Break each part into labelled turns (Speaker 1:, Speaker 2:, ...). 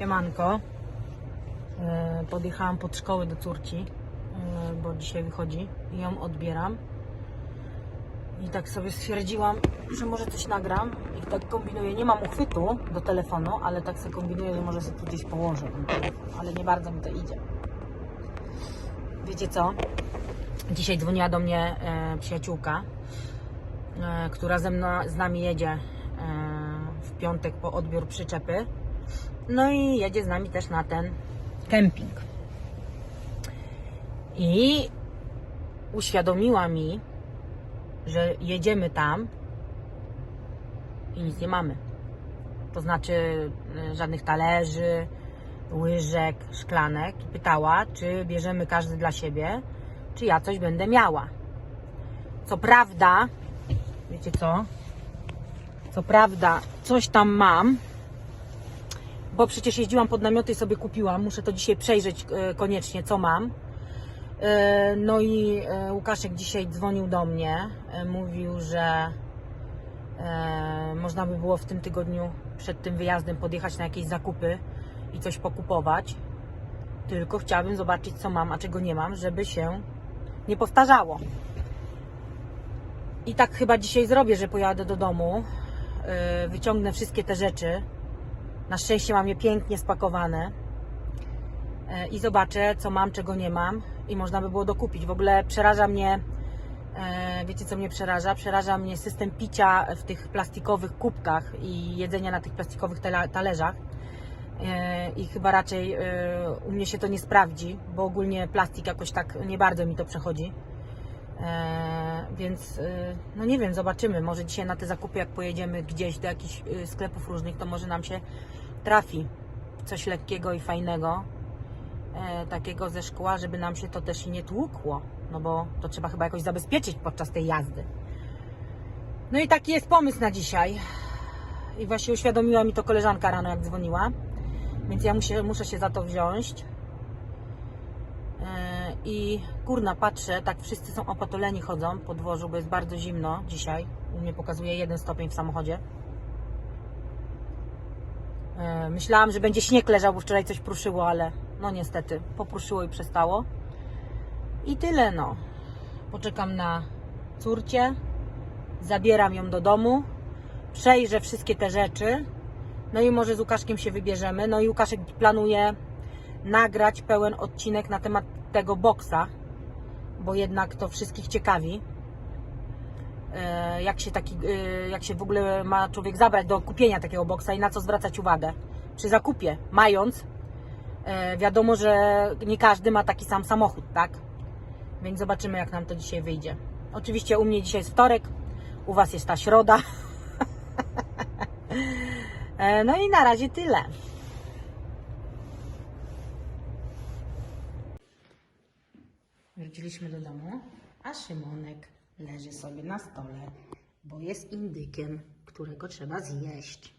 Speaker 1: Siemanko. E, Podjechałam pod szkołę do córci, e, bo dzisiaj wychodzi i ją odbieram. I tak sobie stwierdziłam, że może coś nagram. I tak kombinuję. Nie mam uchwytu do telefonu, ale tak sobie kombinuję, że może sobie tu gdzieś położę. Ale nie bardzo mi to idzie. Wiecie co? Dzisiaj dzwoniła do mnie e, przyjaciółka, która ze mną, z nami jedzie w piątek po odbiór przyczepy. No i jedzie z nami też na ten kemping. I uświadomiła mi, że jedziemy tam i nic nie mamy. To znaczy e, żadnych talerzy, łyżek, szklanek. Pytała, czy bierzemy każdy dla siebie, czy ja coś będę miała. Co prawda, wiecie co? Co prawda, coś tam mam, bo przecież jeździłam pod namioty i sobie kupiłam. Muszę to dzisiaj przejrzeć e, koniecznie, co mam. E, No i e, Łukaszek dzisiaj dzwonił do mnie. Mówił, że można by było w tym tygodniu przed tym wyjazdem podjechać na jakieś zakupy i coś pokupować. Tylko chciałabym zobaczyć, co mam, a czego nie mam, żeby się nie powtarzało. I tak chyba dzisiaj zrobię, że pojadę do domu, wyciągnę wszystkie te rzeczy. Na szczęście mam je pięknie spakowane e, i zobaczę, co mam, czego nie mam i można by było dokupić. W ogóle przeraża mnie, e, wiecie co mnie przeraża? Przeraża mnie system picia w tych plastikowych kubkach i jedzenia na tych plastikowych talerzach. E, I chyba raczej u mnie się to nie sprawdzi, bo ogólnie plastik jakoś tak nie bardzo mi to przechodzi. E, więc e, no nie wiem, zobaczymy. Może dzisiaj na te zakupy, jak pojedziemy gdzieś do jakichś e, sklepów różnych, to może nam się trafi coś lekkiego i fajnego, takiego ze szkła, żeby nam się to też nie tłukło. No bo to trzeba chyba jakoś zabezpieczyć podczas tej jazdy. No i taki jest pomysł na dzisiaj. I właśnie uświadomiła mi to koleżanka rano, jak dzwoniła. Więc ja muszę, muszę się za to wziąć. I kurna, patrzę, tak wszyscy są opatoleni, chodzą po dworzu, bo jest bardzo zimno dzisiaj. U mnie pokazuje jeden stopień w samochodzie. E, Myślałam, że będzie śnieg leżał, bo wczoraj coś pruszyło, ale no niestety, popruszyło i przestało. I tyle no. Poczekam na córcie, zabieram ją do domu, przejrzę wszystkie te rzeczy, no i może z Łukaszkiem się wybierzemy. No i Łukaszek planuje nagrać pełen odcinek na temat tego boksa, bo jednak to wszystkich ciekawi. E, Jak się, taki, e, jak się w ogóle ma człowiek zabrać do kupienia takiego boksa i na co zwracać uwagę przy zakupie, mając. e, Wiadomo, że nie każdy ma taki sam samochód, tak? Więc zobaczymy, jak nam to dzisiaj wyjdzie. Oczywiście u mnie dzisiaj jest wtorek, u Was jest ta środa. No i na razie tyle. Wróciliśmy do domu, a Szymonek leży sobie na stole, bo jest indykiem, którego trzeba zjeść.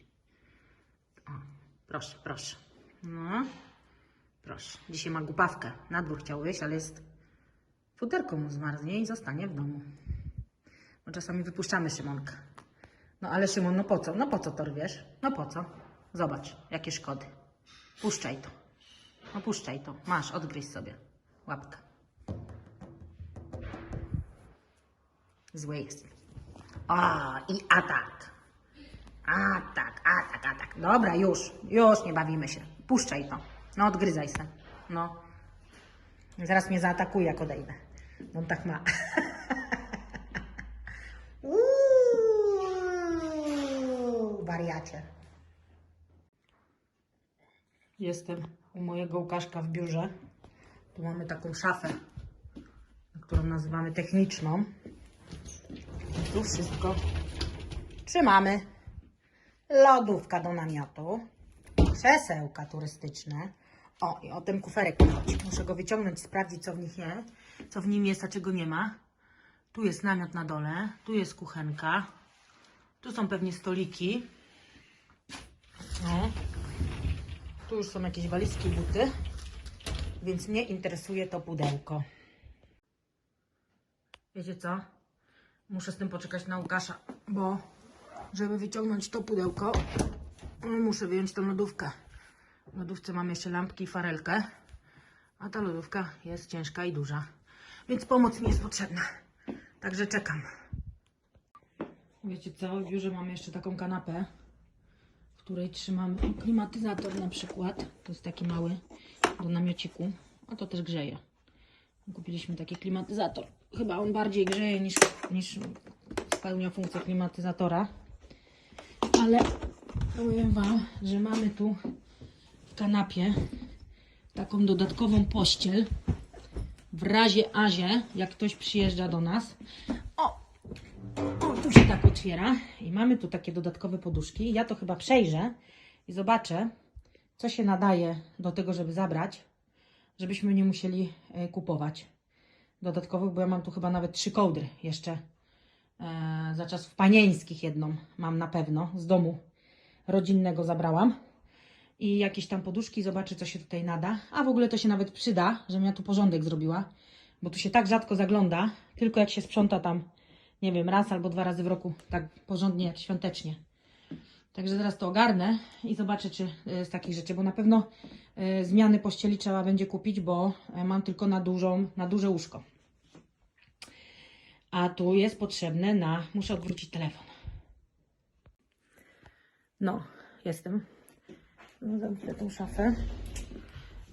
Speaker 1: O, proszę, proszę. No, proszę. Dzisiaj ma głupawkę. Na dwór chciał wyjść, ale jest futerko mu zmarznie i zostanie w domu. Bo czasami wypuszczamy Szymonka. No ale Szymon, no po co? No po co to rwiesz? No po co? Zobacz, jakie szkody. Puszczaj to. No puszczaj to. Masz, odgryź sobie. Łapkę. Jest. O, i atak. Atak, atak, atak. Dobra, już, już nie bawimy się. Puszczaj to. No odgryzaj se. No. Zaraz mnie zaatakuje, jak odejdę. No on tak ma. Wariacie. Jestem u mojego Łukaszka w biurze. Tu mamy taką szafę, którą nazywamy techniczną. Tu wszystko trzymamy. Lodówka do namiotu. Krzesełka turystyczne. O, i o ten kuferek chodzi. Muszę go wyciągnąć, sprawdzić, co w nich jest, co w nim jest, a czego nie ma. Tu jest namiot na dole, tu jest kuchenka, tu są pewnie stoliki. No. Tu już są jakieś walizki, buty, więc mnie interesuje to pudełko. Wiecie co? Muszę z tym poczekać na Łukasza, bo żeby wyciągnąć to pudełko, muszę wyjąć tą lodówkę. W lodówce mam jeszcze lampki i farelkę, a ta lodówka jest ciężka i duża, więc pomoc mi jest potrzebna. Także czekam. Wiecie co, w biurze mamy jeszcze taką kanapę, w której trzymamy klimatyzator na przykład. To jest taki mały do namiociku, a to też grzeje. Kupiliśmy taki klimatyzator. Chyba on bardziej grzeje niż, niż spełnia funkcję klimatyzatora. Ale powiem Wam, że mamy tu w kanapie taką dodatkową pościel. W razie Azie, jak ktoś przyjeżdża do nas. O! O, tu się tak otwiera. I mamy tu takie dodatkowe poduszki. Ja to chyba przejrzę i zobaczę, co się nadaje do tego, żeby zabrać, żebyśmy nie musieli e, kupować dodatkowych, bo ja mam tu chyba nawet trzy kołdry jeszcze. E, za czasów panieńskich jedną mam na pewno z domu rodzinnego zabrałam. I jakieś tam poduszki, zobaczę co się tutaj nada. A w ogóle to się nawet przyda, żebym ja tu porządek zrobiła, bo tu się tak rzadko zagląda, tylko jak się sprząta tam, nie wiem, raz albo dwa razy w roku, tak porządnie jak świątecznie. Także zaraz to ogarnę i zobaczę, czy e, z takich rzeczy, bo na pewno e, zmiany pościeli trzeba będzie kupić, bo e, mam tylko na, dużą, na duże łóżko. A tu jest potrzebne na. Muszę odwrócić telefon. No, jestem. No, Zamknę tą szafę.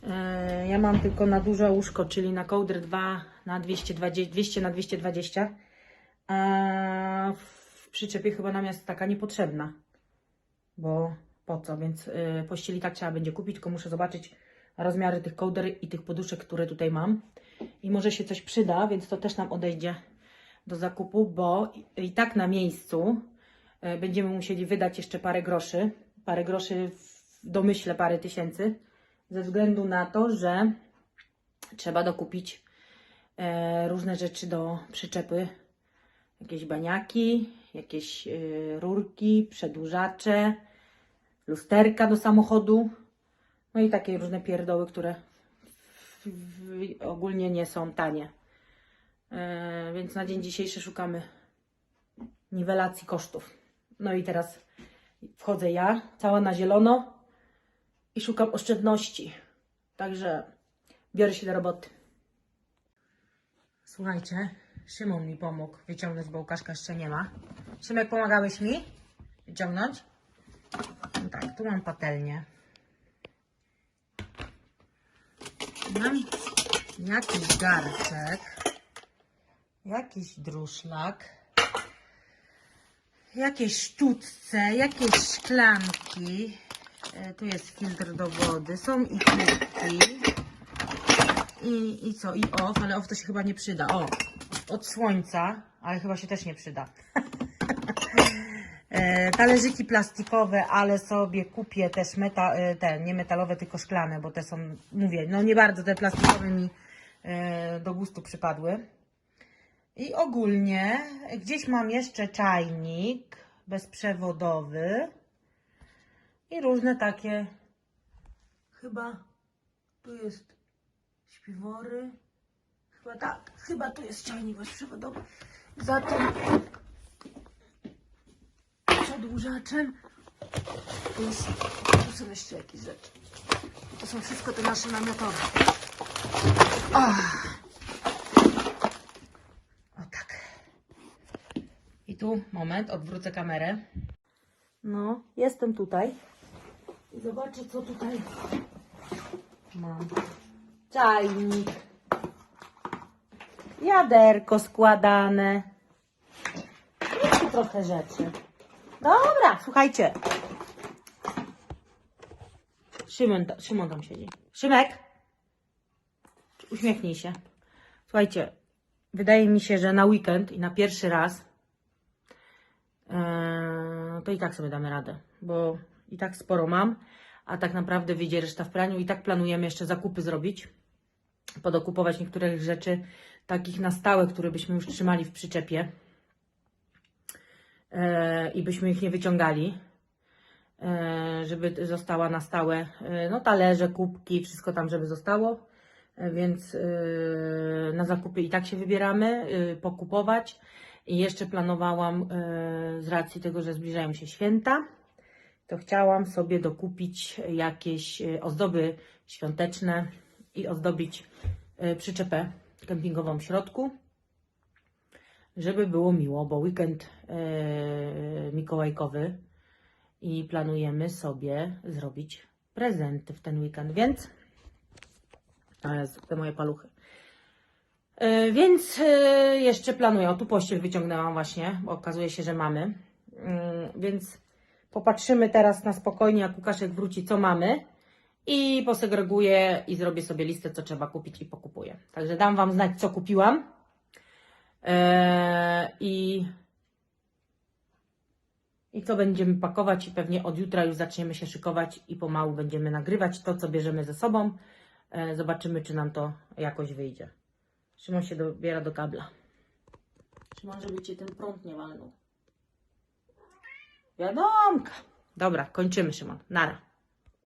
Speaker 1: E, ja mam tylko na duże łóżko, czyli na kołdrę 2 na 220, 200 na 220. A w przyczepie chyba nam jest taka niepotrzebna. Bo po co? Więc y, pościeli tak trzeba będzie kupić, tylko muszę zobaczyć rozmiary tych kołder i tych poduszek, które tutaj mam. I może się coś przyda, więc to też nam odejdzie do zakupu, bo i, tak na miejscu y, będziemy musieli wydać jeszcze parę groszy. Parę groszy w domyśle parę tysięcy. Ze względu na to, że trzeba dokupić e, różne rzeczy do przyczepy. Jakieś baniaki, jakieś y, rurki, przedłużacze, lusterka do samochodu. No i takie różne pierdoły, które ogólnie nie są tanie. E, więc na dzień dzisiejszy szukamy niwelacji kosztów. No i teraz wchodzę ja, cała na zielono i szukam oszczędności. Także biorę się do roboty. Słuchajcie, Szymon mi pomógł wyciągnąć, bo Łukaszka jeszcze nie ma. Szymek, pomagałeś mi wyciągnąć? No tak, tu mam patelnię. Mam jakiś garczek, jakiś druszlak, jakieś sztuczce, jakieś szklanki. E, tu jest filtr do wody, są i kubki. I, I co? I off, ale off to się chyba nie przyda. O, od słońca, ale chyba się też nie przyda. E, talerzyki plastikowe, ale sobie kupię też meta, e, te, nie metalowe, tylko szklane, bo te są, mówię, no nie bardzo te plastikowe mi do gustu przypadły. I ogólnie gdzieś mam jeszcze czajnik bezprzewodowy i różne takie, chyba tu jest śpiwory, chyba tak, chyba tu jest czajnik bezprzewodowy. Za tym przedłużaczem jest, tu są jeszcze jakieś rzeczy. To są wszystko te nasze namiotowe. Ach. O tak. I tu, moment, odwrócę kamerę. No, jestem tutaj. I zobaczę, co tutaj mam. Czajnik. Jaderko składane. I tu trochę rzeczy. Dobra, słuchajcie. Szymon, Szymon tam siedzi. Szymek! Uśmiechnij się. Słuchajcie, wydaje mi się, że na weekend i na pierwszy raz to i tak sobie damy radę, bo i tak sporo mam, a tak naprawdę wyjdzie reszta w praniu i tak planujemy jeszcze zakupy zrobić, podokupować niektórych rzeczy takich na stałe, które byśmy już trzymali w przyczepie Eee, i byśmy ich nie wyciągali, Eee, żeby została na stałe, no talerze, kubki, wszystko tam, żeby zostało, więc na zakupy i tak się wybieramy, pokupować. I jeszcze planowałam e, z racji tego, że zbliżają się święta, to chciałam sobie dokupić jakieś e, ozdoby świąteczne i ozdobić e, przyczepę kempingową w środku, żeby było miło, bo weekend mikołajkowy i planujemy sobie zrobić prezenty w ten weekend, więc a Jezu, te moje paluchy. E, Więc e, jeszcze planuję. O, tu pościel wyciągnęłam właśnie, bo okazuje się, że mamy. Mm, Więc popatrzymy teraz na spokojnie, jak Łukaszek wróci, co mamy. I posegreguję i zrobię sobie listę, co trzeba kupić i pokupuję. Także dam Wam znać, co kupiłam. E, I, I co będziemy pakować. I pewnie od jutra już zaczniemy się szykować i pomału będziemy nagrywać to, co bierzemy ze sobą. Zobaczymy, czy nam to jakoś wyjdzie. Szymon się dobiera do kabla. Szymon, żeby cię ten prąd nie walnął. Wiadomka. Dobra, kończymy, Szymon. Nara.